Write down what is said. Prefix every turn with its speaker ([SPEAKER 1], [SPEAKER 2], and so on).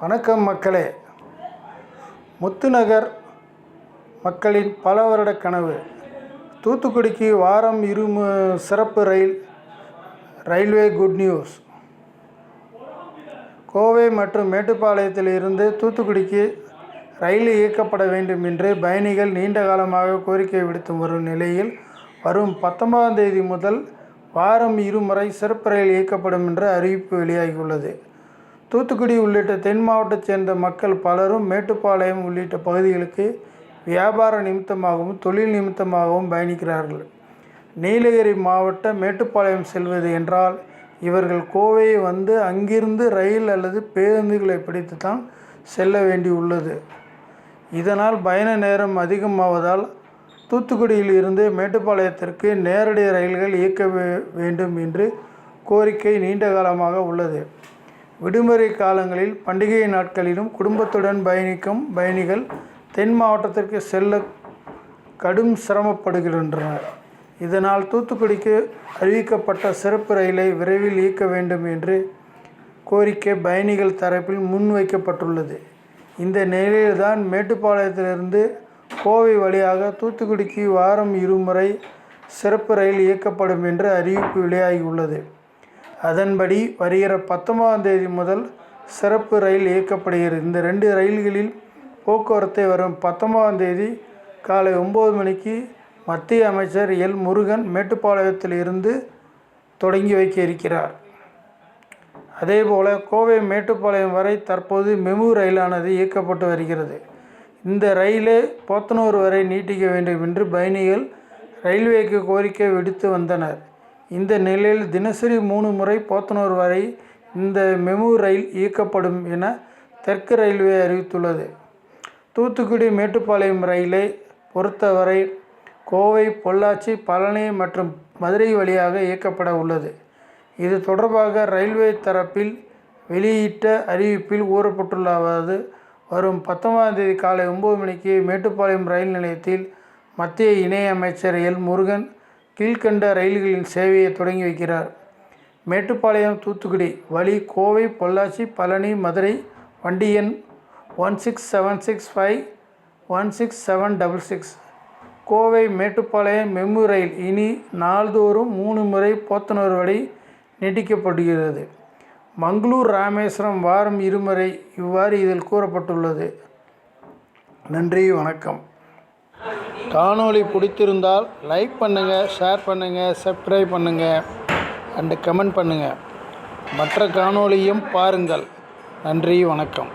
[SPEAKER 1] வணக்கம் மக்களே. முத்துநகர் மக்களின் பல வருட கனவு. தூத்துக்குடிக்கு வாரம் இரு மு- சிறப்பு ரயில் ரயில்வே குட் நியூஸ். கோவை மற்றும் மேட்டுப்பாளையத்தில் இருந்து தூத்துக்குடிக்கு ரயில் இயக்கப்பட வேண்டும் என்று பயணிகள் நீண்ட காலமாக கோரிக்கை விடுத்து வரும் நிலையில் வரும் பத்தொன்பதாம் தேதி முதல் வாரம் இருமுறை சிறப்பு ரயில் இயக்கப்படும் என்ற அறிவிப்பு வெளியாகியுள்ளது. தூத்துக்குடி உள்ளிட்ட தென் மாவட்டத்தைச் சேர்ந்த மக்கள் பலரும் மேட்டுப்பாளையம் உள்ளிட்ட பகுதிகளுக்கு வியாபார நிமித்தமாகவும் தொழில் நிமித்தமாகவும் பயணிக்கிறார்கள். நீலகிரி மாவட்ட மேட்டுப்பாளையம் செல்வது என்றால் இவர்கள் கோவையை வந்து அங்கிருந்து ரயில் அல்லது பேருந்துகளை பிடித்து தான் செல்ல வேண்டியுள்ளது. இதனால் பயண நேரம் அதிகமாவதால் தூத்துக்குடியில் இருந்து மேட்டுப்பாளையத்திற்கு நேரடி ரயில்கள் இயக்க வேண்டும் என்று கோரிக்கை நீண்ட காலமாக உள்ளது. விடுமுறை காலங்களில் பண்டிகை நாட்களிலும் குடும்பத்துடன் பயணிக்கும் பயணிகள் தென் மாவட்டத்திற்கு செல்ல கடும் சிரமப்படுகின்றனர். இதனால் தூத்துக்குடிக்கு அறிவிக்கப்பட்ட சிறப்பு ரயிலை விரைவில் இயக்க வேண்டும் என்று கோரிக்கை பயணிகள் தரப்பில் முன்வைக்கப்பட்டுள்ளது இந்த நிலையில்தான் மேட்டுப்பாளையத்திலிருந்து கோவை வழியாக தூத்துக்குடிக்கு வாரம் இருமுறை சிறப்பு ரயில் இயக்கப்படும் என்று அறிவிப்பு வெளியாகியுள்ளது. அதன்படி வருகிற பத்தொன்பதாம் தேதி முதல் சிறப்பு ரயில் இயக்கப்படுகிறது. இந்த ரெண்டு ரயில்களில் போக்குவரத்தை வரும் பத்தொன்பதாம் தேதி காலை ஒம்பது மணிக்கு மத்திய அமைச்சர் எல். முருகன் மேட்டுப்பாளையத்தில் இருந்து தொடங்கி வைக்க இருக்கிறார். அதேபோல் கோவை மேட்டுப்பாளையம் வரை தற்போது மெமு ரயிலானது இயக்கப்பட்டு வருகிறது. இந்த ரயிலே போத்தனூர் வரை நீட்டிக்க வேண்டும் என்று பயணிகள் ரயில்வேக்கு கோரிக்கை விடுத்து வந்தனர். இந்த நிலையில் தினசரி மூணு முறை போத்தனூர் வரை இந்த மெமு ரயில் இயக்கப்படும் என தெற்கு ரயில்வே அறிவித்துள்ளது. தூத்துக்குடி மேட்டுப்பாளையம் ரயிலை பொறுத்தவரை கோவை பொள்ளாச்சி பழனி மற்றும் மதுரை வழியாக இயக்கப்பட உள்ளது. இது தொடர்பாக ரயில்வே தரப்பில் வெளியிட்ட அறிவிப்பில் கூறப்பட்டுள்ளதாவது வரும் பத்தொன்பதாம் தேதி காலை ஒம்பது மணிக்கு மேட்டுப்பாளையம் ரயில் நிலையத்தில் மத்திய இணையமைச்சர் எல் முருகன் கீழ்கண்ட ரயில்களின் சேவையை தொடங்கி வைக்கிறார். மேட்டுப்பாளையம் தூத்துக்குடி வழி கோவை பொள்ளாச்சி பழனி மதுரை வண்டி எண் one six seven six five one six seven double six. Kovai Mettupalayam MEMU ரயில் இனி நாள்தோறும் மூணு முறை போத்தனூர் வரை நீட்டிக்கப்படுகிறது. மங்களூர் ராமேஸ்வரம் வாரம் இருமுறை இவ்வாறு இதில் கூறப்பட்டுள்ளது. நன்றி வணக்கம். காணொளி பிடித்திருந்தால் லைக் பண்ணுங்கள் ஷேர் பண்ணுங்கள் சப்ஸ்கிரைப் பண்ணுங்கள் அண்டு கமெண்ட் பண்ணுங்கள் மற்ற காணொளியும் பாருங்கள். நன்றி வணக்கம்.